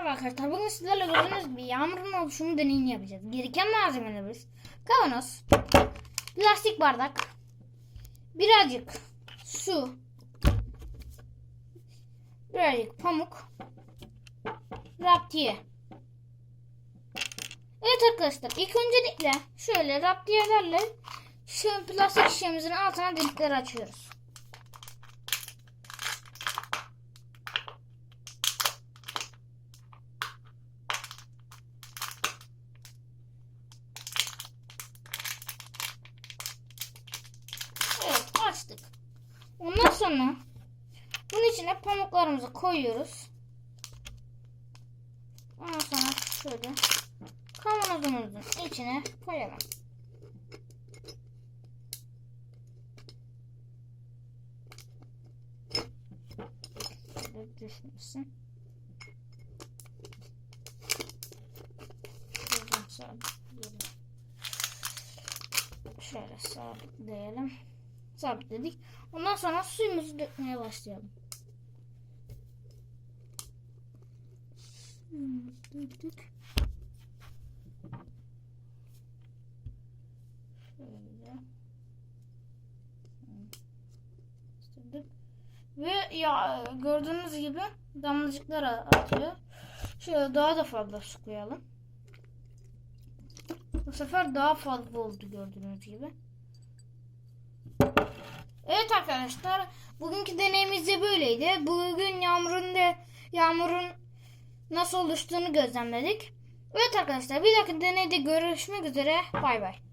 Merhaba arkadaşlar. Bugün sizlerle gördüğünüz gibi yağmurun oluşumu deneyini yapacağız. Gereken malzemelerimiz kavanoz, plastik bardak, birazcık su, birazcık pamuk, raptiye. Evet arkadaşlar ilk öncelikle şöyle raptiyelerle şu plastik şişemizin altına delikleri açıyoruz. Açtık. Ondan sonra bunun içine pamuklarımızı koyuyoruz. Ondan sonra şöyle kavanozumuzun içine koyalım. Şöyle düşmesin. Şöyle sabitleyelim. Sabitledik. Ondan sonra suyumuzu dökmeye başlayalım. Döktük. Şöyle. Sürdük. Ve ya gördüğünüz gibi damlacıklar atıyor. Şöyle daha da fazla su koyalım. Bu sefer daha fazla oldu gördüğünüz gibi. Evet arkadaşlar, bugünkü deneyimiz de böyleydi. Bugün yağmurun da yağmurun nasıl oluştuğunu gözlemledik. Evet arkadaşlar, bir dahaki deneyde görüşmek üzere. Bay bay.